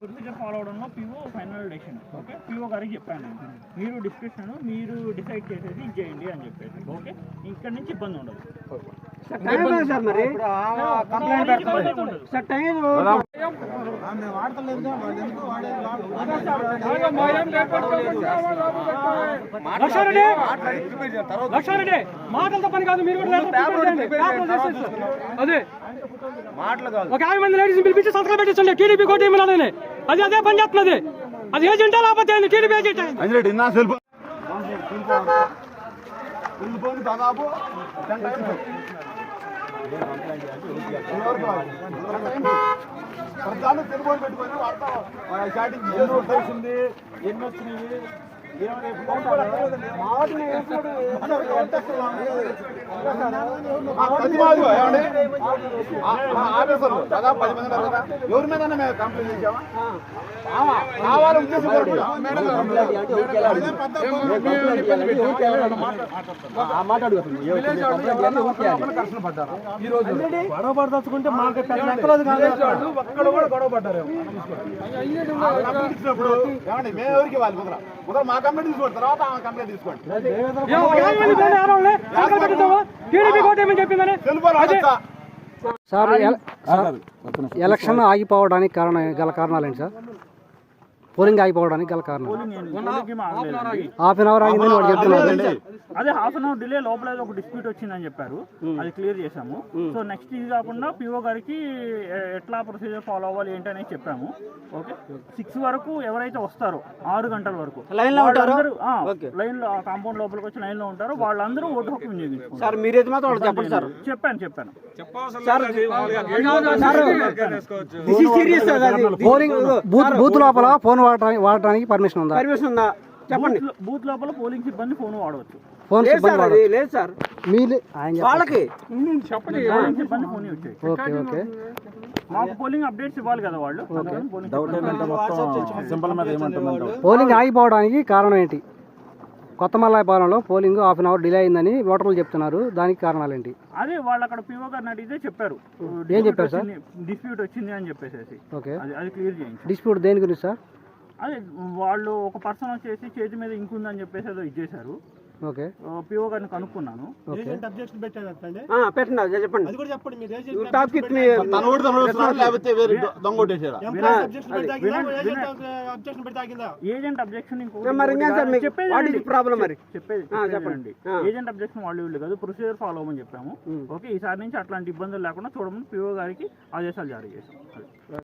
Procedure follow అవడంలో PO final decision okay PO గారికి చెప్పాను. మీరు డిస్కషన్ మీరు డిసైడ్ చేసేది ఇది చేయండి అని చెప్పేసి. ఓకే ఇక్కడ నుంచి ఇబ్బంది ఉండదు. సార్ మరి. కంప్లైంట్ ఉండదు. సార్ టైం లక్షారెడ్డి లక్షారెడ్డి మాటలతో పని కాదు మీరు కూడా. అదే. ఒక యాభై మంది లేడీస్ పిలిపించి సంతకాలు పెట్టించండి. టీడీపీ కోటి ఇవ్వాలని అది అదే పని చేస్తున్నది. అది ఏజెంటా లేకపోతే? టీడీపీ ఏజెంట్ తెలుగు పెట్టుకొని వాడతాం. చాటింగ్ ఎన్ని వచ్చినాయి ఆఫీసర్లు దాదాపు పది మంది కదా? ఎవరి మీద మేము కంప్లైంట్ చేసామా కావాలి ఉద్దేశం గొడవ పడదలుచుకుంటే మాకు లెక్కలేదు కాదు ఒక్కడు కూడా గొడవ పడ్డారు మేము ఎవరికి ఇవ్వాలి? ముద్ర ముద్ర మా కంప్లైంట్ తీసుకోండి తర్వాత ఆమె కంప్లైంట్ తీసుకోండి. టీడీపీ చెప్పిందని? సార్ ఎల- సార్, ఎలక్షన్ ఆగిపోవడానికి కారణం గల కారణాలు ఏంటి సార్? పోలింగ్ ఆగిపోవడానికి గల కారణం. హాఫ్ అన్ అవర్ ఆగిందని వాడు చెప్తున్నారు. అదే హాఫ్ అన్ అవర్ డిలే లోపల ఏదో ఒక డిస్ప్యూట్ వచ్చిందని చెప్పారు. అది క్లియర్ చేసాము సో నెక్స్ట్ ఇది కాకుండా పిఓ గారికి ఎట్లా ప్రొసీజర్ ఫాలో అవ్వాలి ఏంటి అనేది చెప్పాము. ఓకే? సిక్స్ వరకు ఎవరైతే వస్తారో ఆరు గంటల వరకు. లైన్లో లైన్లో కాంపౌండ్ లోపలికి వచ్చి లైన్లో ఉంటారో. వాళ్ళందరూ ఓటు హక్కు వినియోగించుకుంటారు. సార్ మీరైతే మాత్రం చెప్పండి సార్. చెప్పాను చెప్పాను. బూత్ లోపల ఫోన్ వాడటానికి పర్మిషన్ ఉందా? పర్మిషన్ ఉందా? చెప్పండి. బూత్ లోపల పోలింగ్ సిబ్బంది ఫోన్ వాడవచ్చు. ఫోన్ సిబ్బంది లేదు సార్. మీ చెప్పండి. పోలింగ్ సిబ్బంది ఫోన్ వచ్చాయి ఓకే ఓకే. మాకు పోలింగ్ అప్డేట్స్ ఇవ్వాలి కదా వాళ్ళు. అందుకని పోలింగ్ సింబల్ మీద ఏమంటుందంటే పోలింగ్ ఆగిపోవడానికి కారణం ఏంటి? కొత్త మల్లాయపాలెంలో polling half an hour delay అయిందని ఓటర్లు చెప్తున్నారు. దానికి కారణాలు ఏంటి అదే వాళ్ళు అక్కడ పిఓ గారిని అడిగితే చెప్పారు. ఏం చెప్పారు సార్? డిస్ప్యూట్ వచ్చింది అని చెప్పేసి ఓకే. అది అది క్లియర్ చేయించారు. డిస్ప్యూట్ దేని గురించి సార్? అదే వాళ్ళు ఒక పర్సన్ వచ్చేసి చేతి మీద ఇంక్ ఉందని చెప్పేసి ఏదో ఇచ్చేశారు. ఓకే. పిఓ గారిని కనుక్కున్నాను. పెట్టండి చెప్పండి. అది కూడా చెప్పండి ఏజెంట్ అబ్జెక్షన్? చెప్పేది మరి? చెప్పేది చెప్పండి. ఏజెంట్ అబ్జెక్షన్ వాళ్ళు వీళ్ళు కాదు ప్రొసీజర్ ఫాలో అవ్వమని చెప్పాము. ఓకే ఈసారి నుంచి అట్లాంటి ఇబ్బందులు లేకుండా చూడమని పిఓ గారికి ఆదేశాలు జారీ చేశాం.